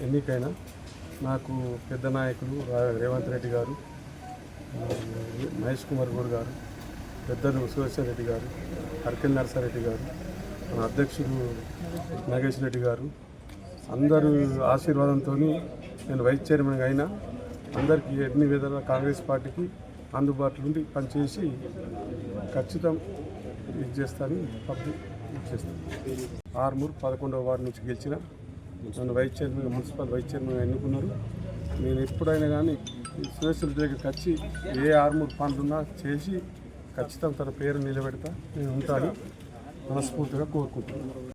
ఎన్నికైన నాకు పెద్ద నాయకులు రేవంత్ రెడ్డి గారు మహేష్ కుమార్ గౌడ్ గారు పెద్దలు సురేశ్వర్ రెడ్డి గారు అరకెల్ నరసారెడ్డి గారు మన అధ్యక్షుడు నాగేష్ రెడ్డి గారు అందరూ ఆశీర్వాదంతో నేను వైస్ చైర్మన్గా అయినా అందరికీ ఎన్ని విధాల కాంగ్రెస్ పార్టీకి అందుబాటులో ఉండి పనిచేసి ఖచ్చితం ఇది చేస్తాను పబ్లిక్ ఇది చేస్తాను ఆర్మూర్ పదకొండవ వార్డు నుంచి గెలిచిన నన్ను వైస్ చైర్మన్ మున్సిపల్ వైస్ చైర్మన్గా ఎన్నుకున్నారు. నేను ఎప్పుడైనా కానీ సురేష్ దగ్గరికి వచ్చి ఏ ఆర్మూర్ పనులున్నా చేసి ఖచ్చితంగా తన పేరు నిలబెడతా నేను ఉంటాను. మనస్ఫూర్తిగా కోరుకుంటున్నాను.